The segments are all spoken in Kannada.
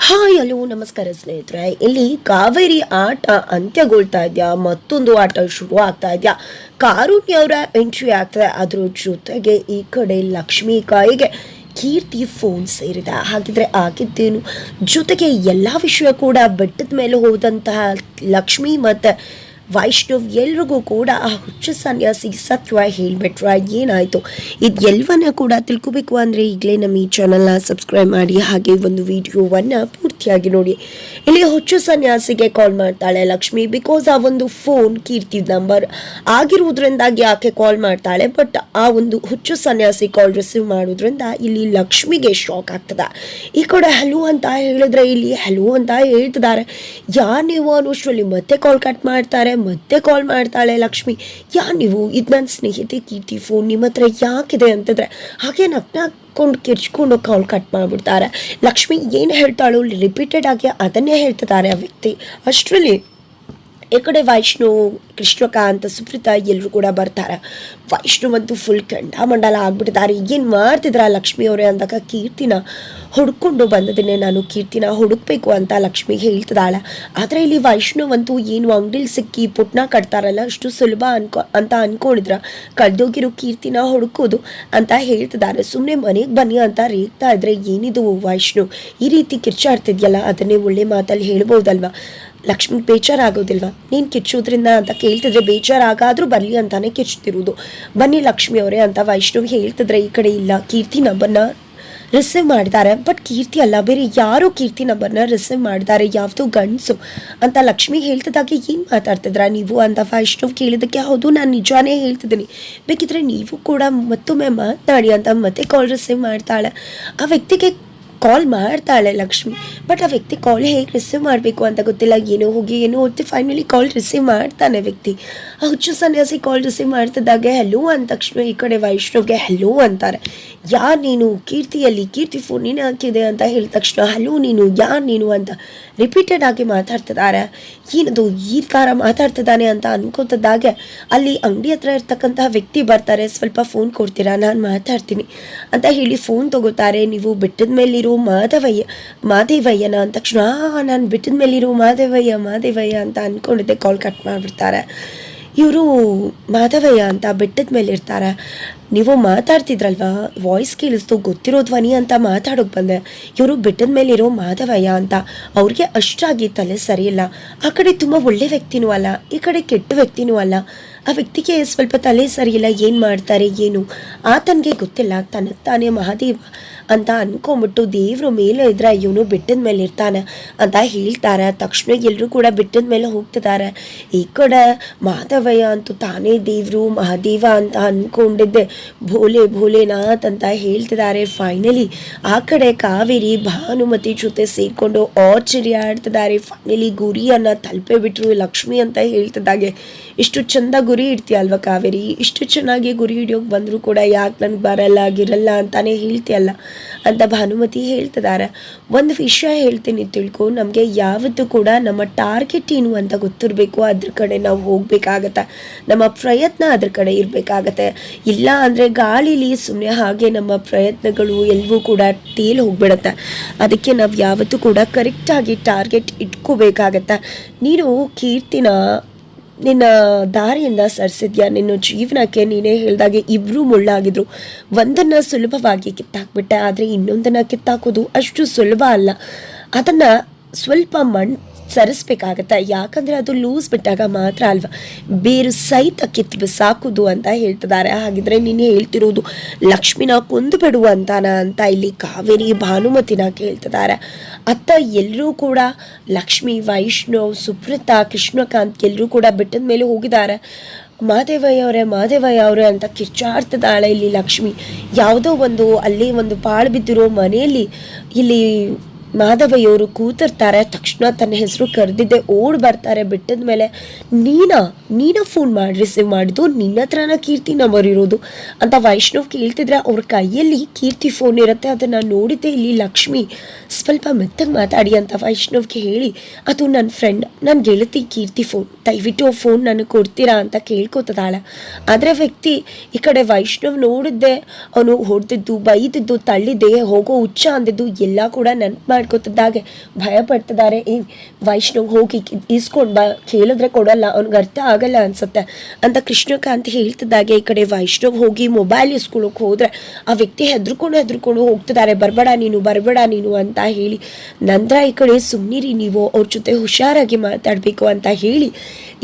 ಹಾಯ್, ಹಲೋ, ನಮಸ್ಕಾರ ಸ್ನೇಹಿತರೆ. ಇಲ್ಲಿ ಕಾವೇರಿ ಆಟ ಅಂತ್ಯಗೊಳ್ತಾ ಇದೆಯಾ? ಮತ್ತೊಂದು ಆಟ ಶುರು ಆಗ್ತಾ ಇದೆಯಾ? ಕಾರುಣ್ಯ ಅವರ ಎಂಟ್ರಿ ಆಗ್ತದೆ ಅದ್ರ ಜೊತೆಗೆ ಈ ಕಡೆ ಲಕ್ಷ್ಮೀ ಕಾಯಿಗೆ ಕೀರ್ತಿ ಫೋನ್ ಸೇರಿದೆ. ಹಾಗಿದ್ರೆ ಆಗಿದ್ದೇನು? ಜೊತೆಗೆ ಎಲ್ಲ ವಿಷಯ ಕೂಡ ಬೆಟ್ಟದ ಮೇಲೆ ಹೋದಂತಹ ಲಕ್ಷ್ಮಿ ಮತ್ತು ವೈಷ್ಣವ್ ಎಲ್ರಿಗೂ ಕೂಡ ಆ ಹುಚ್ಚ ಸನ್ಯಾಸಿ ಸತ್ವ ಹೇಳ್ಬಿಟ್ರ ಏನಾಯಿತು? ಇದೆಲ್ಲವನ್ನ ಕೂಡ ತಿಳ್ಕೊಬೇಕು ಅಂದರೆ ಈಗಲೇ ನಮ್ಮ ಈ ಚಾನಲ್ನ ಸಬ್ಸ್ಕ್ರೈಬ್ ಮಾಡಿ, ಹಾಗೆ ಒಂದು ವಿಡಿಯೋವನ್ನು ಪೂರ್ತಿಯಾಗಿ ನೋಡಿ. ಇಲ್ಲಿ ಹುಚ್ಚು ಸನ್ಯಾಸಿಗೆ ಕಾಲ್ ಮಾಡ್ತಾಳೆ ಲಕ್ಷ್ಮಿ ಬಿಕಾಸ್ ಆ ಒಂದು ಫೋನ್ ಕೀರ್ತಿ ನಂಬರ್ ಆಗಿರುವುದರಿಂದಾಗಿ ಆಕೆ ಕಾಲ್ ಮಾಡ್ತಾಳೆ ಬಟ್ ಆ ಒಂದು ಹುಚ್ಚು ಸನ್ಯಾಸಿ ಕಾಲ್ ರಿಸೀವ್ ಮಾಡೋದ್ರಿಂದ ಇಲ್ಲಿ ಲಕ್ಷ್ಮಿಗೆ ಶಾಕ್ ಆಗ್ತದೆ. ಈ ಕಡೆ ಹಲೋ ಅಂತ ಹೇಳಿದ್ರೆ ಇಲ್ಲಿ ಹಲೋ ಅಂತ ಹೇಳ್ತಿದ್ದಾರೆ. ಯಾರು ನೀವು ಅನ್ನೋಷ್ಟರಲ್ಲಿ ಮತ್ತೆ ಕಾಲ್ ಕಟ್ ಮಾಡ್ತಾರೆ. ಮತ್ತೆ ಕಾಲ್ ಮಾಡ್ತಾಳೆ ಲಕ್ಷ್ಮಿ. ಯಾ ನೀವು? ಇದು ನನ್ನ ಸ್ನೇಹಿತೆ ಕೀರ್ತಿ ಫೋನ್ ನಿಮ್ಮ ಹತ್ರ ಯಾಕಿದೆ ಅಂತಂದರೆ ಹಾಗೆ ನಗ್ನಾಕೊಂಡು ಕಿರ್ಚ್ಕೊಂಡು ಕಾಲ್ ಕಟ್ ಮಾಡಿಬಿಡ್ತಾರೆ. ಲಕ್ಷ್ಮಿ ಏನು ಹೇಳ್ತಾಳೋ ರಿಪೀಟೆಡ್ ಆಗಿ ಅದನ್ನೇ ಹೇಳ್ತಿದ್ದಾರೆ ಆ ವ್ಯಕ್ತಿ. ಅಷ್ಟರಲ್ಲಿ ಈ ಕಡೆ ವೈಷ್ಣು, ಕೃಷ್ಣಕಾಂತ, ಸುಪ್ರೀತಾ ಎಲ್ಲರೂ ಕೂಡ ಬರ್ತಾರೆ. ವೈಷ್ಣು ಅಂತೂ ಫುಲ್ ಕೆಂಡ ಮಂಡಲ ಆಗ್ಬಿಟ್ಟಿದ್ದಾರೆ. ಏನು ಮಾಡ್ತಿದ್ರ ಲಕ್ಷ್ಮಿ ಅವರೇ ಅಂದಾಗ ಕೀರ್ತಿನ ಹುಡ್ಕೊಂಡು ಬಂದದನ್ನೇ ನಾನು ಕೀರ್ತಿನ ಹುಡುಕ್ಬೇಕು ಅಂತ ಲಕ್ಷ್ಮಿ ಹೇಳ್ತಿದ್ದಾಳೆ. ಆದರೆ ಇಲ್ಲಿ ವೈಷ್ಣವಂತೂ ಏನು ಅಂಗಡಿಲಿ ಸಿಕ್ಕಿ ಪುಟ್ನ ಕಟ್ತಾರಲ್ಲ, ಅಷ್ಟು ಸುಲಭ ಅನ್ಕೊ, ಅಂತ ಅನ್ಕೊಂಡಿದ್ರ. ಕಳ್ದೋಗಿರೋ ಕೀರ್ತಿನ ಹುಡುಕೋದು ಅಂತ ಹೇಳ್ತಿದ್ದಾರೆ. ಸುಮ್ಮನೆ ಮನೆಗೆ ಬನ್ನಿ ಅಂತ ರೇಗ್ತಾ ಇದ್ರೆ ಏನಿದು ವೈಷ್ಣು? ಈ ರೀತಿ ಕಿರ್ಚಾಡ್ತಿದ್ಯಲ್ಲ, ಅದನ್ನೇ ಒಳ್ಳೆ ಮಾತಲ್ಲಿ ಹೇಳ್ಬೋದಲ್ವಾ? ಲಕ್ಷ್ಮಿ ಬೇಜಾರಾಗೋದಿಲ್ವ? ನೀನು ಕಿಚ್ಚೋದ್ರಿಂದ ಅಂತ ಕೇಳ್ತಿದ್ರೆ ಬೇಜಾರಾಗಾದ್ರೂ ಬರಲಿ ಅಂತಾನೆ ಕಿಚ್ಚುತ್ತಿರುವುದು. ಬನ್ನಿ ಲಕ್ಷ್ಮಿ ಅವರೇ ಅಂತ ವೈಷ್ಣವಿ ಹೇಳ್ತಿದ್ರೆ ಈ ಕಡೆ ಇಲ್ಲ. ಕೀರ್ತಿ ನಂಬರ್ನ ರಿಸೀವ್ ಮಾಡಿದ್ದಾರೆ ಬಟ್ ಕೀರ್ತಿ ಅಲ್ಲ, ಬೇರೆ ಯಾರೋ ಕೀರ್ತಿ ನಂಬರ್ನ ರಿಸೀವ್ ಮಾಡಿದ್ದಾರೆ ಯಾವುದು ಗಂಡಸು? ಅಂತ ಲಕ್ಷ್ಮಿ ಹೇಳ್ತಿದ್ದಾಗೆ ಏನು ಮಾತಾಡ್ತಿದ್ರ ನೀವು ಅಂತ ವೈಷ್ಣವ್ ಕೇಳಿದ್ದಕ್ಕೆ ಹೌದು, ನಾನು ನಿಜಾನೇ ಹೇಳ್ತಿದ್ದೀನಿ. ಬೇಕಿದ್ರೆ ನೀವು ಕೂಡ ಮತ್ತೊಮ್ಮೆ ಮಾತನಾಡಿ ಅಂತ ಮತ್ತೆ ಕಾಲ್ ರಿಸೀವ್ ಮಾಡ್ತಾಳೆ. ಆ ವ್ಯಕ್ತಿಗೆ ಕಾಲ್ ಮಾಡ್ತಾಳೆ ಲಕ್ಷ್ಮಿ. ಬಟ್ ಆ ವ್ಯಕ್ತಿ ಕಾಲ್ ಹೇಗೆ ರಿಸೀವ್ ಮಾಡಬೇಕು ಅಂತ ಗೊತ್ತಿಲ್ಲ. ಏನೋ ಹೋಗಿ, ಏನೋ ಓದ್ತಿ ಫೈನಲಿ ಕಾಲ್ ರಿಸೀವ್ ಮಾಡ್ತಾನೆ ವ್ಯಕ್ತಿ. ಆ ಹುಚ್ಚು ಸನ್ಯಾಸಿ ಕಾಲ್ ರಿಸೀವ್ ಮಾಡ್ತಿದ್ದಾಗೆ ಹೆಲೋ ಅಂದ ತಕ್ಷಣ ಈ ಕಡೆ ವೈಷ್ಣವ್ಗೆ ಹೆಲೋ ಅಂತಾರೆ. ಯಾರು ನೀನು? ಕೀರ್ತಿಯಲ್ಲಿ ಕೀರ್ತಿ ಫೋನ್ ನೀನು ಹಾಕಿದೆ ಅಂತ ಹೇಳಿದ ತಕ್ಷಣ, ಹಲೋ ನೀನು, ಯಾರು ನೀನು? ಅಂತ ರಿಪೀಟೆಡ್ ಆಗಿ ಮಾತಾಡ್ತಿದ್ದಾರೆ. ಏನದು ಈ ಥರ ಮಾತಾಡ್ತಿದ್ದಾನೆ ಅಂತ ಅನ್ಕೋತಿದ್ದಾಗೆ ಅಲ್ಲಿ ಅಂಗಡಿ ಹತ್ರ ಇರ್ತಕ್ಕಂತಹ ವ್ಯಕ್ತಿ ಬರ್ತಾರೆ. ಸ್ವಲ್ಪ ಫೋನ್ ಕೊಡ್ತೀರಾ? ನಾನು ಮಾತಾಡ್ತೀನಿ. ಅಂತ ಹೇಳಿ ಫೋನ್ ತಗೋತಾರೆ. ನೀವು ಬೆಟ್ಟದ ಮೇಲಿರೋ ಮಾಧವಯ್ಯ, ಮಾದೇವಯ್ಯನ? ಅಂದ ತಕ್ಷಣ ನಾನು ಬೆಟ್ಟದ ಮೇಲಿರೋ ಮಾದೇವಯ್ಯ ಮಾದೇವಯ್ಯ ಅಂತ ಅನ್ಕೊಂಡಿದ್ದೆ. ಕಾಲ್ ಕಟ್ ಮಾಡಿಬಿಡ್ತಾರೆ. ಇವರು ಮಾಧವಯ್ಯ ಅಂತ ಬೆಟ್ಟದ ಮೇಲೆ ಇರ್ತಾರೆ. ನೀವು ಮಾತಾಡ್ತಿದ್ರಲ್ವಾ? ವಾಯ್ಸ್ ಕೇಳಿಸ್ತು, ಗೊತ್ತಿರೋ ಧ್ವನಿ ಅಂತ ಮಾತಾಡೋಕೆ ಬಂದೆ. ಇವರು ಬೆಟ್ಟದ ಮೇಲಿರೋ ಮಾಧವಯ್ಯ ಅಂತ. ಅವ್ರಿಗೆ ಅಷ್ಟಾಗಿ ತಲೆ ಸರಿಯಿಲ್ಲ. ಆ ಕಡೆ ತುಂಬ ಒಳ್ಳೆ ವ್ಯಕ್ತಿನೂ ಅಲ್ಲ, ಈ ಕಡೆ ಕೆಟ್ಟ ವ್ಯಕ್ತಿನೂ ಅಲ್ಲ. ಆ ವ್ಯಕ್ತಿಗೆ ಸ್ವಲ್ಪ ತಲೆ ಸರಿಯಿಲ್ಲ, ಏನು ಮಾಡ್ತಾರೆ, ಏನು? ಆತನಿಗೆ ಗೊತ್ತಿಲ್ಲ, ತನ್ನ ತಾನೇ ಮಹಾದೇವ. ಅಂತ ಅನ್ಕೊಂಬಿಟ್ಟು ದೇವ್ರ ಮೇಲೆ ಇದ್ರೆ ಇವನು ಬೆಟ್ಟದ ಮೇಲೆ ಇರ್ತಾನೆ ಅಂತ ಹೇಳ್ತಾರೆ. ತಕ್ಷಣ ಎಲ್ಲರೂ ಕೂಡ ಬೆಟ್ಟದ ಮೇಲೆ ಹೋಗ್ತಿದ್ದಾರೆ. ಈ ಕಡೆ ಮಾಧವಯ್ಯ ಅಂತೂ ತಾನೇ ದೇವರು, ಮಹಾದೇವ ಅಂತ ಅನ್ಕೊಂಡಿದ್ದೆ. ಭೋಲೆ ಭೋಲೆನಾಥ್ ಅಂತ ಹೇಳ್ತಿದ್ದಾರೆ. ಫೈನಲಿ ಆ ಕಡೆ ಕಾವೇರಿ, ಭಾನುಮತಿ ಜೊತೆ ಸೇರಿಕೊಂಡು ಆರ್ಚರಿ ಆಡ್ತಿದ್ದಾರೆ. ಫೈನಲಿ ಗುರಿಯನ್ನು ತಲುಪೇ ಬಿಟ್ರು ಲಕ್ಷ್ಮಿ ಅಂತ ಹೇಳ್ತಿದ್ದಾಗೆ. ಇಷ್ಟು ಚಂದ ಗುರಿ ಇಡ್ತೀಯಲ್ವ ಕಾವೇರಿ? ಇಷ್ಟು ಚೆನ್ನಾಗಿ ಗುರಿ ಹಿಡಿಯೋಕೆ ಬಂದರೂ ಕೂಡ ಯಾಕೆ ನನಗೆ ಬರಲ್ಲ ಆಗಿರಲ್ಲ ಅಂತಾನೆ ಹೇಳ್ತೀಯಲ್ಲ. ಅಂತ ಭಾನುಮತಿ ಹೇಳ್ತಿದ್ದಾರೆ. ಒಂದು ವಿಷಯ ಹೇಳ್ತೀನಿ ತಿಳ್ಕೊ, ನಮಗೆ ಯಾವತ್ತು ಕೂಡ ನಮ್ಮ ಟಾರ್ಗೆಟ್ ಏನು ಅಂತ ಗೊತ್ತಿರಬೇಕು, ಅದ್ರ ಕಡೆ ನಾವು ಹೋಗ್ಬೇಕಾಗತ್ತೆ. ನಮ್ಮ ಪ್ರಯತ್ನ ಅದ್ರ ಕಡೆ ಇರಬೇಕಾಗತ್ತೆ. ಇಲ್ಲ ಅಂದರೆ ಗಾಳಿಲಿ ಸುಮ್ಮನೆ ಹಾಗೆ ನಮ್ಮ ಪ್ರಯತ್ನಗಳು ಎಲ್ಲವೂ ಕೂಡ ತೇಲ್ ಹೋಗ್ಬಿಡತ್ತೆ. ಅದಕ್ಕೆ ನಾವು ಯಾವತ್ತೂ ಕೂಡ ಕರೆಕ್ಟಾಗಿ ಟಾರ್ಗೆಟ್ ಇಟ್ಕೋಬೇಕಾಗತ್ತೆ. ನೀನು ಕೀರ್ತಿನ ನಿನ್ನ ದಾರಿಯಿಂದ ಸರಿಸಿದ್ಯಾ? ನಿನ್ನ ಜೀವನಕ್ಕೆ ನೀನೇ ಹೇಳಿದಾಗೆ ಇಬ್ಬರೂ ಮುಳ್ಳಾಗಿದ್ರು. ಒಂದನ್ನು ಸುಲಭವಾಗಿ ಕಿತ್ತಾಕ್ಬಿಟ್ಟೆ, ಆದರೆ ಇನ್ನೊಂದನ್ನು ಕಿತ್ತಾಕೋದು ಅಷ್ಟು ಸುಲಭ ಅಲ್ಲ. ಅದನ್ನು ಸ್ವಲ್ಪ ಮಣ್ ಸರಿಸ್ಬೇಕಾಗತ್ತೆ. ಯಾಕಂದರೆ ಅದು ಲೂಸ್ ಬಿಟ್ಟಾಗ ಮಾತ್ರ ಅಲ್ವಾ? ಬೇರು ಸಹಿತ ಕಿತ್ತು ಸಾಕುದು ಅಂತ ಹೇಳ್ತಿದ್ದಾರೆ. ಹಾಗಿದ್ರೆ ನೀನು ಹೇಳ್ತಿರೋದು ಲಕ್ಷ್ಮಿನ ಕೊಂದು ಬಿಡು ಅಂತಾನ ಅಂತ ಇಲ್ಲಿ ಕಾವೇರಿ ಭಾನುಮತಿನ ಕೇಳ್ತಿದ್ದಾರೆ. ಅತ್ತ ಎಲ್ಲರೂ ಕೂಡ ಲಕ್ಷ್ಮಿ, ವೈಷ್ಣವ್, ಸುಪ್ರತಾ, ಕೃಷ್ಣಕಾಂತ್ ಎಲ್ಲರೂ ಕೂಡ ಬೆಟ್ಟದ ಮೇಲೆ ಹೋಗಿದ್ದಾರೆ. ಮಾದೇವಯ್ಯ ಅವರೇ ಮಾದೇವಯ್ಯ ಅವರೇ ಅಂತ ಕಿಚ್ಚಾಡ್ತಿದ್ದಾಳೆ ಇಲ್ಲಿ ಲಕ್ಷ್ಮಿ. ಯಾವುದೋ ಒಂದು, ಅಲ್ಲಿ ಒಂದು ಪಾಳು ಬಿದ್ದಿರೋ ಮನೆಯಲ್ಲಿ ಇಲ್ಲಿ ಮಾಧವಯ್ಯವರು ಕೂತಿರ್ತಾರೆ. ತಕ್ಷಣ ತನ್ನ ಹೆಸರು ಕರೆದಿದ್ದೆ, ಓಡ್ ಬರ್ತಾರೆ. ಬಿಟ್ಟದ ಮೇಲೆ, ನೀನಾ, ನೀನ ಫೋನ್ ಮಾಡಿ ರಿಸೀವ್ ಮಾಡಿದ್ದು ನಿನ್ನ ಹತ್ರನ ಕೀರ್ತಿ ನಂಬರ್ ಇರೋದು ಅಂತ ವೈಷ್ಣವ್ ಕೇಳ್ತಿದ್ರೆ ಅವ್ರ ಕೈಯಲ್ಲಿ ಕೀರ್ತಿ ಫೋನ್ ಇರುತ್ತೆ. ಅದನ್ನು ನೋಡಿದ್ದೆ ಇಲ್ಲಿ ಲಕ್ಷ್ಮಿ. ಸ್ವಲ್ಪ ಮೆತ್ತಗೆ ಮಾತಾಡಿ ಅಂತ ವೈಷ್ಣವ್ಗೆ ಹೇಳಿ, ಅದು ನನ್ನ ಫ್ರೆಂಡ್ ನನ್ನ ಗೆಳತಿ ಕೀರ್ತಿ ಫೋನ್ ದಯವಿಟ್ಟು ಫೋನ್ ನನಗೆ ಕೊಡ್ತೀರಾ ಅಂತ ಕೇಳ್ಕೊತದಾಳೆ. ಆದರೆ ವ್ಯಕ್ತಿ ಈ ಕಡೆ ವೈಷ್ಣವ್ ನೋಡಿದ್ದೆ. ಅವನು ಹೊಡೆದಿದ್ದು, ಬೈದಿದ್ದು, ತಳ್ಳಿದ್ದೆ, ಹೋಗೋ ಹುಚ್ಚ ಅಂದಿದ್ದು, ಎಲ್ಲ ಕೂಡ ನೆನ್ಪು ಮಾಡ್ಕೊತಿದ್ದಾಗೆ ಭಯ ಪಡ್ತಿದ್ದಾರೆ ಈ ವೈಷ್ಣವ್ ಹೋಗಿ ಇಸ್ಕೊಂಡು ಬಾ, ಕೇಳಿದ್ರೆ ಕೊಡಲ್ಲ, ಅವ್ನಿಗೆ ಅರ್ಥ ಆಗಲ್ಲ ಅನ್ಸುತ್ತೆ. ಅಂತ ಕೃಷ್ಣಕಾಂತ್ ಹೇಳ್ತಿದ್ದಾಗೆ ಈ ಕಡೆ ವೈಷ್ಣವ್ ಹೋಗಿ ಮೊಬೈಲ್ ಇಸ್ಕೊಳಕ್ಕೆ ಹೋದ್ರೆ ಆ ವ್ಯಕ್ತಿ ಹೆದ್ರುಕೊಂಡು ಹೆದ್ರುಕೊಂಡು ಹೋಗ್ತಿದ್ದಾರೆ. ಬರಬೇಡ ನೀನು ಬರಬೇಡ ನೀನು ಅಂತ ಹೇಳಿ. ನಂತರ ಈ ಕಡೆ ಸುಮ್ನಿರಿ ನೀವು, ಅವ್ರ ಜೊತೆ ಹುಷಾರಾಗಿ ಮಾತಾಡಬೇಕು ಅಂತ ಹೇಳಿ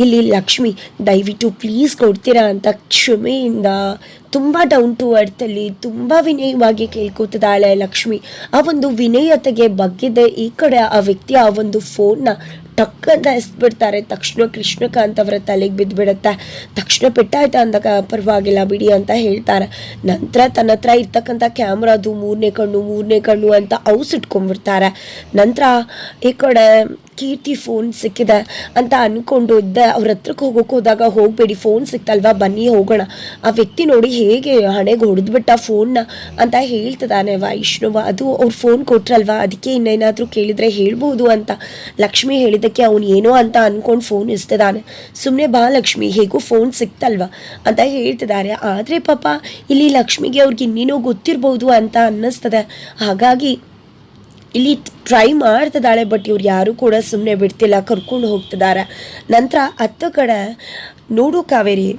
ಇಲ್ಲಿ ಲಕ್ಷ್ಮಿ, ದಯವಿಟ್ಟು ಪ್ಲೀಸ್ ಕೊಡ್ತೀರಾ ಅಂತ ಕ್ಷಮೆಯಿಂದ ತುಂಬ ಡೌನ್ ಟು ಅರ್ಥಲ್ಲಿ ತುಂಬ ವಿನಯವಾಗಿ ಕೇಳ್ಕೊತಿದ್ದಾಳೆ ಲಕ್ಷ್ಮಿ. ಆ ಒಂದು ವಿನಯತೆಗೆ ಬಗ್ಗಿದೆ ಈ ಕಡೆ ಆ ವ್ಯಕ್ತಿ ಆ ಒಂದು ಫೋನ್ನ ಟಕ್ಕಂತ ಎಸ್ಬಿಡ್ತಾರೆ. ತಕ್ಷಣ ಕೃಷ್ಣಕಾಂತ್ ಅವರ ತಲೆಗೆ ಬಿದ್ದುಬಿಡುತ್ತೆ ತಕ್ಷಣ ಪೆಟ್ಟಾಯ್ತಾ ಅಂದಾಗ, ಪರವಾಗಿಲ್ಲ ಬಿಡಿ ಅಂತ ಹೇಳ್ತಾರೆ. ನಂತರ ತನ್ನ ಹತ್ರ ಇರ್ತಕ್ಕಂಥ ಕ್ಯಾಮ್ರಾದು ಮೂರನೇ ಕಣ್ಣು ಮೂರನೇ ಕಣ್ಣು ಅಂತ ಔಸ್ ಇಟ್ಕೊಂಡ್ಬಿಡ್ತಾರೆ. ನಂತರ ಈ ಕಡೆ ಕೀರ್ತಿ ಫೋನ್ ಸಿಕ್ಕಿದೆ ಅಂತ ಅಂದ್ಕೊಂಡು ಇದ್ದೆ. ಅವ್ರ ಹತ್ರಕ್ಕೆ ಹೋಗೋಕೆ ಹೋದಾಗ, ಹೋಗಬೇಡಿ, ಫೋನ್ ಸಿಕ್ತಲ್ವಾ? ಬನ್ನಿ, ಹೋಗೋಣ. ಆ ವ್ಯಕ್ತಿ ನೋಡಿ ಹೇಗೆ ಹಣೆಗೆ ಹೊಡೆದ್ಬಿಟ್ಟ ಫೋನ್ನ ಅಂತ ಹೇಳ್ತಿದ್ದಾನೆ ವೈಷ್ಣವ. ಅದು ಅವ್ರು ಫೋನ್ ಕೊಟ್ರಲ್ವಾ? ಅದಕ್ಕೆ ಇನ್ನೇನಾದರೂ ಕೇಳಿದರೆ ಹೇಳ್ಬೋದು ಅಂತ. ಲಕ್ಷ್ಮಿ ಹೇಳಿದ್ದಕ್ಕೆ ಅವನು ಏನೋ ಅಂತ ಅಂದ್ಕೊಂಡು ಫೋನ್ ಇಸ್ತಿದ್ದಾನೆ ಸುಮ್ಮನೆ ಬಾ ಲಕ್ಷ್ಮಿ, ಹೇಗೂ ಫೋನ್ ಸಿಕ್ತಲ್ವಾ? ಅಂತ ಹೇಳ್ತಿದ್ದಾರೆ. ಆದರೆ ಪಾಪ, ಇಲ್ಲಿ ಲಕ್ಷ್ಮಿಗೆ ಅವ್ರಿಗೆ ಇನ್ನೇನೋ ಗೊತ್ತಿರ್ಬೋದು ಅಂತ ಅನ್ನಿಸ್ತದೆ. ಹಾಗಾಗಿ ಇಲ್ಲಿ ಟ್ರೈ ಮಾಡ್ತಿದ್ದಾಳೆ ಬಟ್ ಇವ್ರು ಯಾರೂ ಕೂಡ ಸುಮ್ಮನೆ ಬಿಡ್ತಿಲ್ಲ, ಕರ್ಕೊಂಡು ಹೋಗ್ತಿದ್ದಾರೆ. ನಂತರ ಹತ್ತು ಕಡೆ ನೋಡು ಕಾವೇರಿ,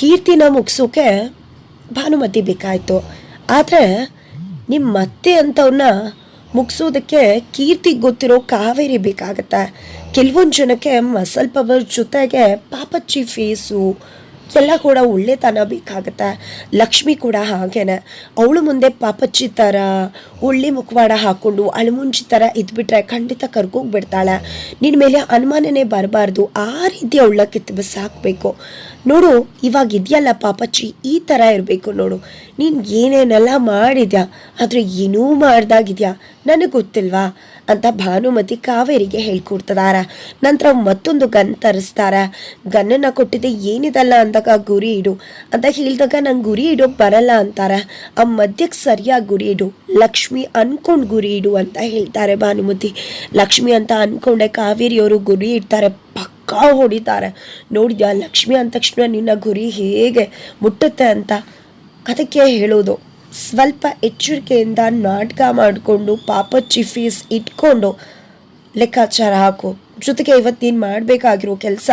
ಕೀರ್ತಿನ ಮುಗಿಸೋಕೆ ಭಾನುಮತಿ ಬೇಕಾಯಿತು. ಆದರೆ ನಿಮ್ಮ ಅತ್ತೆ ಅಂಥವ್ರನ್ನ ಮುಗಿಸೋದಕ್ಕೆ ಕೀರ್ತಿಗೆ ಗೊತ್ತಿರೋ ಕಾವೇರಿ ಬೇಕಾಗತ್ತೆ. ಕೆಲವೊಂದು ಜನಕ್ಕೆ ಮಸಲ್ ಪವರ್ ಜೊತೆಗೆ ಪಾಪಚ್ಚಿ ಫೇಸು ಎಲ್ಲ ಕೂಡ ಒಳ್ಳೆತನ ಬೇಕಾಗತ್ತೆ. ಲಕ್ಷ್ಮಿ ಕೂಡ ಹಾಗೇನೆ. ಅವಳು ಮುಂದೆ ಪಾಪಚ್ಚಿ ಥರ ಒಳ್ಳೆ ಮುಖವಾಡ ಹಾಕ್ಕೊಂಡು ಅಳಮುಂಚಿ ಥರ ಇದ್ಬಿಟ್ರೆ ಖಂಡಿತ ಕರ್ಕೋಗ್ಬಿಡ್ತಾಳೆ ನಿನ್ನ ಮೇಲೆ ಅನುಮಾನನೇ ಬರಬಾರ್ದು. ಆ ರೀತಿ ಅವಳ ಕಿತ್ತು ಹಾಕಬೇಕು ನೋಡು, ಇವಾಗ ಇದೆಯಲ್ಲ ಪಾಪಚ್ಚಿ ಈ ಥರ ಇರಬೇಕು ನೋಡು. ನೀನು ಏನೇನೆಲ್ಲ ಮಾಡಿದ್ಯಾ? ಆದರೆ ಏನೂ ಮಾಡ್ದಾಗಿದೆಯಾ? ನನಗೆ ಗೊತ್ತಿಲ್ವಾ? ಅಂತ ಭಾನುಮತಿ ಕಾವೇರಿಗೆ ಹೇಳ್ಕೊಡ್ತದಾರ. ನಂತರ ಮತ್ತೊಂದು ಗನ್ ತರಿಸ್ತಾರ. ಗನ್ನನ್ನು ಕೊಟ್ಟಿದ್ದೆ ಏನಿದಲ್ಲ ಅಂದಾಗ ಗುರಿ ಇಡು. ಅಂತ ಹೇಳಿದಾಗ ನಂಗೆ ಗುರಿ ಇಡೋಕೆ ಬರಲ್ಲ ಅಂತಾರ. ಆ ಮಧ್ಯಕ್ಕೆ ಸರಿಯಾಗಿ ಗುರಿ ಇಡು. ಲಕ್ಷ್ಮಿ ಅನ್ಕೊಂಡು ಗುರಿ ಇಡು ಅಂತ ಹೇಳ್ತಾರೆ ಭಾನುಮತಿ. ಲಕ್ಷ್ಮಿ ಅಂತ ಅನ್ಕೊಂಡೆ ಕಾವೇರಿಯವರು ಗುರಿ ಇಡ್ತಾರೆ. ಪಕ್ಕಾ ಹೊಡಿತಾರೆ. ನೋಡಿದ್ಯಾ ಲಕ್ಷ್ಮಿ ಅಂದ ತಕ್ಷಣ ನಿನ್ನ ಗುರಿ ಹೇಗೆ ಮುಟ್ಟುತ್ತೆ ಅಂತ. ಅದಕ್ಕೆ ಹೇಳೋದು. ಸ್ವಲ್ಪ ಎಚ್ಚರಿಕೆಯಿಂದ ನಾಟಕ ಮಾಡಿಕೊಂಡು, ಪಾಪ ಚಿಫೀಸ್ ಇಟ್ಕೊಂಡು ಲೆಕ್ಕಾಚಾರ ಹಾಕು. ಜೊತೆಗೆ ಇವತ್ತು ಮಾಡಬೇಕಾಗಿರೋ ಕೆಲಸ,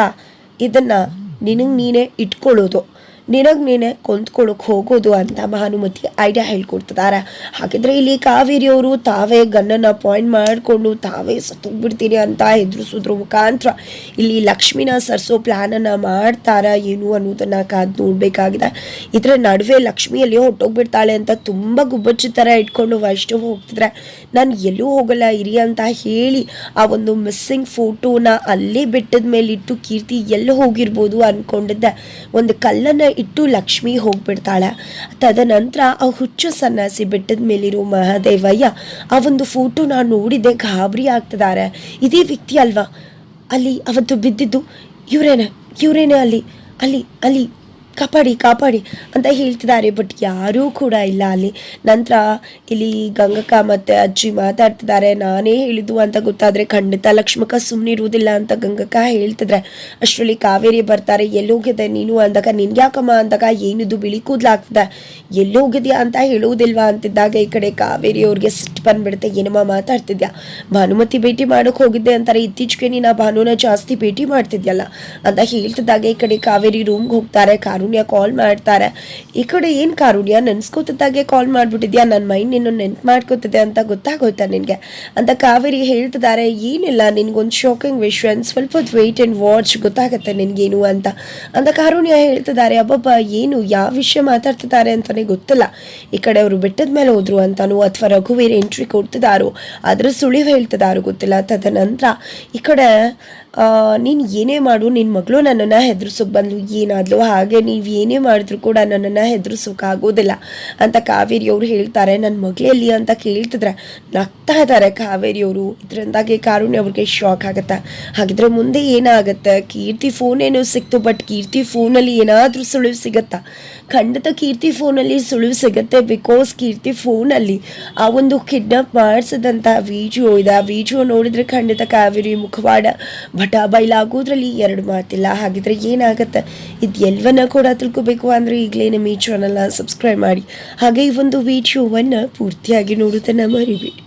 ಇದನ್ನು ನಿನಗೆ ನೀನೇ ಇಟ್ಕೊಳ್ಳೋದು. ನಿನಗೆ ನೀನೆ ಕೊಂದ್ಕೊಳ್ಳೋಕೆ ಹೋಗೋದು ಅಂತ ಮಹಾನುಮತಿ ಐಡಿಯಾ ಹೇಳ್ಕೊಡ್ತಿದ್ದಾರೆ ಹಾಗಿದ್ರೆ ಇಲ್ಲಿ ಕಾವೇರಿಯವರು ತಾವೇ ಗನ್ನನ್ನು ಪಾಯಿಂಟ್ ಮಾಡಿಕೊಂಡು ತಾವೇ ಸತ್ತೋಗ್ಬಿಡ್ತೀನಿ ಅಂತ ಎದುರಿಸೋದ್ರ ಮುಖಾಂತರ ಇಲ್ಲಿ ಲಕ್ಷ್ಮಿನ ಸರ್ಸೋ ಪ್ಲ್ಯಾನನ್ನು ಮಾಡ್ತಾರ ಏನು ಅನ್ನೋದನ್ನ ಕಾದು ನೋಡಬೇಕಾಗಿದೆ. ಇದರ ನಡುವೆ ಲಕ್ಷ್ಮಿಯಲ್ಲಿ ಹೊಟ್ಟೋಗ್ಬಿಡ್ತಾಳೆ ಅಂತ ತುಂಬ ಗುಬ್ಬಚ್ಚಿ ಥರ ಇಟ್ಕೊಂಡು ವೈಷ್ಣವ್ ಹೋಗ್ತಿದ್ರೆ, ನಾನು ಎಲ್ಲೂ ಹೋಗಲ್ಲ, ಇರಿ ಅಂತ ಹೇಳಿ ಆ ಒಂದು ಮಿಸ್ಸಿಂಗ್ ಫೋಟೋನ ಅಲ್ಲೇ ಬೆಟ್ಟದ ಮೇಲೆ ಇಟ್ಟು ಕೀರ್ತಿ ಎಲ್ಲಿ ಹೋಗಿರ್ಬೋದು ಅಂದ್ಕೊಂಡಿದ್ದೆ ಒಂದು ಕಲ್ಲನ್ನು ಇಟ್ಟು ಲಕ್ಷ್ಮಿ ಹೋಗ್ಬಿಡ್ತಾಳೆ. ತದನಂತರ ಆ ಹುಚ್ಚು ಸನ್ಯಾಸಿ ಬೆಟ್ಟದ ಮೇಲಿರೋ ಮಹಾದೇವಯ್ಯ ಆ ಒಂದು ಫೋಟೋ ನಾನು ನೋಡಿದೆ ಗಾಬರಿ ಆಗ್ತಿದ್ದಾರೆ ಇದೇ ವ್ಯಕ್ತಿ ಅಲ್ವಾ? ಅಲ್ಲಿ ಅವತ್ತು ಬಿದ್ದಿದ್ದು ಇವರೇನೆ? ಇವರೇನೆ ಅಲ್ಲಿ? ಅಲ್ಲಿ ಅಲ್ಲಿ ಕಾಪಾಡಿ ಕಾಪಾಡಿ ಅಂತ ಹೇಳ್ತಿದ್ದಾರೆ. ಬಟ್ ಯಾರೂ ಕೂಡ ಇಲ್ಲ ಅಲ್ಲಿ. ನಂತರ ಇಲ್ಲಿ ಗಂಗಕ್ಕ ಮತ್ತು ಅಜ್ಜಿ ಮಾತಾಡ್ತಿದ್ದಾರೆ. ನಾನೇ ಹೇಳಿದ್ದು ಅಂತ ಗೊತ್ತಾದರೆ ಖಂಡಿತ ಲಕ್ಷ್ಮಕ್ಕ ಸುಮ್ಮನೆ ಇರುವುದಿಲ್ಲ ಅಂತ ಗಂಗಕ್ಕ ಹೇಳ್ತಿದ್ರೆ. ಅಷ್ಟರಲ್ಲಿ ಕಾವೇರಿ ಬರ್ತಾರೆ. ಎಲ್ಲೋಗಿದೆ ನೀನು ಅಂದಾಗ ನಿನ್ಯಾಕಮ್ಮ ಅಂದಾಗ ಏನಿದು ಬಿಳಿ ಕೂದಲಾಗ್ತದೆ ಎಲ್ಲೋಗಿದೆಯಾ ಅಂತ ಹೇಳುವುದಿಲ್ವಾ ಅಂತಿದ್ದಾಗ ಈ ಕಡೆ ಕಾವೇರಿ ಅವ್ರಿಗೆ ಸಿಟ್ಟು ಬಂದ್ಬಿಡುತ್ತೆ. ಏನಮ್ಮ ಮಾತಾಡ್ತಿದ್ಯಾ? ಭಾನುಮತಿ ಭೇಟಿ ಮಾಡೋಕೆ ಹೋಗಿದ್ದೆ ಅಂತಾರೆ. ಇತ್ತೀಚೆಗೆ ನೀನು ಆ ಭಾನುನ ಜಾಸ್ತಿ ಭೇಟಿ ಮಾಡ್ತಿದ್ಯಲ್ಲ ಅಂತ ಹೇಳ್ತಿದ್ದಾಗ ಈ ಕಡೆ ಕಾವೇರಿ ರೂಮ್ಗೆ ಹೋಗ್ತಾರೆ. ಕಾರುಣ್ಯ ಕಾಲ್ ಮಾಡ್ತಾರೆ. ಈ ಕಡೆ ಏನು ಕಾರುಣ್ಯ? ನೆನ್ಸ್ಕೋತಿದ್ದಾಗೆ ಕಾಲ್ ಮಾಡಿಬಿಟ್ಟಿದ್ಯಾ? ನನ್ನ ಮೈಂಡ್ ನಿನ್ನ ನೆನ್ಪು ಮಾಡ್ಕೋತಿದೆ ಅಂತ ಗೊತ್ತಾಗೋಯ್ತಾ ನಿನಗೆ? ಅಂತ ಕಾವೇರಿ ಹೇಳ್ತಿದ್ದಾರೆ. ಏನಿಲ್ಲ, ನಿನಗೊಂದು ಶಾಕಿಂಗ್ ವಿಷಯ ಸ್ವಲ್ಪ ಹೊತ್ತು ವೆಯ್ಟ್ ಆ್ಯಂಡ್ ವಾಚ್ ಗೊತ್ತಾಗುತ್ತೆ ನಿನಗೇನು ಅಂತ. ಅಂತ ಕಾರುಣ್ಯ ಹೇಳ್ತಿದ್ದಾರೆ. ಅಬ್ಬಬ್ಬ, ಏನು, ಯಾವ ವಿಷಯ ಮಾತಾಡ್ತಿದ್ದಾರೆ ಅಂತಲೇ ಗೊತ್ತಿಲ್ಲ. ಈ ಕಡೆ ಅವರು ಬೆಟ್ಟದ ಮೇಲೆ ಹೋದ್ರು ಅಂತಾನೋ ಅಥವಾ ರಘುವೀರ್ ಎಂಟ್ರಿ ಕೊಡ್ತಿದ್ದಾರೋ ಅದರ ಸುಳಿವು ಹೇಳ್ತಿದ್ದಾರೋ ಗೊತ್ತಿಲ್ಲ. ತದನಂತರ ಈ ಕಡೆ ನೀನು ಏನೇ ಮಾಡು ನಿನ್ನ ಮಗಳು ನನ್ನನ್ನು ಹೆದರ್ಸೋಕೆ ಬಂದು ಏನಾದ್ಲು? ಹಾಗೆ ನೀವು ಏನೇ ಮಾಡಿದ್ರು ಕೂಡ ನನ್ನನ್ನು ಹೆದರ್ಸೋಕ್ಕಾಗೋದಿಲ್ಲ ಅಂತ ಕಾವೇರಿಯವರು ಹೇಳ್ತಾರೆ. ನನ್ನ ಮಗಳಲ್ಲಿ ಅಂತ ಕೇಳ್ತಿದ್ರೆ ನಗ್ತಾ ಇದ್ದಾರೆ ಕಾವೇರಿಯವರು ಇದರಿಂದಾಗಿ ಕಾರುಣ್ಯ ಅವ್ರಿಗೆ ಶಾಕ್ ಆಗುತ್ತೆ. ಹಾಗಿದ್ರೆ ಮುಂದೆ ಏನಾಗುತ್ತೆ? ಕೀರ್ತಿ ಫೋನ್ ಏನೋ ಸಿಕ್ತು ಬಟ್ ಕೀರ್ತಿ ಫೋನಲ್ಲಿ ಏನಾದರೂ ಸುಳಿವು ಸಿಗುತ್ತಾ? ಖಂಡಿತ ಕೀರ್ತಿ ಫೋನಲ್ಲಿ ಸುಳಿವು ಸಿಗುತ್ತೆ ಬಿಕಾಸ್ ಕೀರ್ತಿ ಫೋನಲ್ಲಿ ಆ ಒಂದು ಕಿಡ್ನಾಪ್ ಮಾಡಿಸಿದಂತಹ ವಿಡಿಯೋ ಇದೆ. ಆ ವಿಡಿಯೋ ನೋಡಿದ್ರೆ ಖಂಡಿತ ಕಾವೇರಿ, ಮುಖವಾಡ ಭಟ ಬೈಲಾಗೋದ್ರಲ್ಲಿ ಎರಡು ಮಾತಿಲ್ಲ. ಹಾಗಿದ್ರೆ ಏನಾಗುತ್ತೆ? ಇದು ಕೂಡ ತಿಳ್ಕೊಬೇಕು ಅಂದರೆ ಈಗಲೇ ನಮ್ಮ ಈ ಚಾನಲ್ನ ಸಬ್ಸ್ಕ್ರೈಬ್ ಮಾಡಿ. ಹಾಗೆ ಈ ಒಂದು ವಿಡಿಯೋವನ್ನು ಪೂರ್ತಿಯಾಗಿ ನೋಡುತ್ತನ್ನ ಮರಿಬೇಡಿ.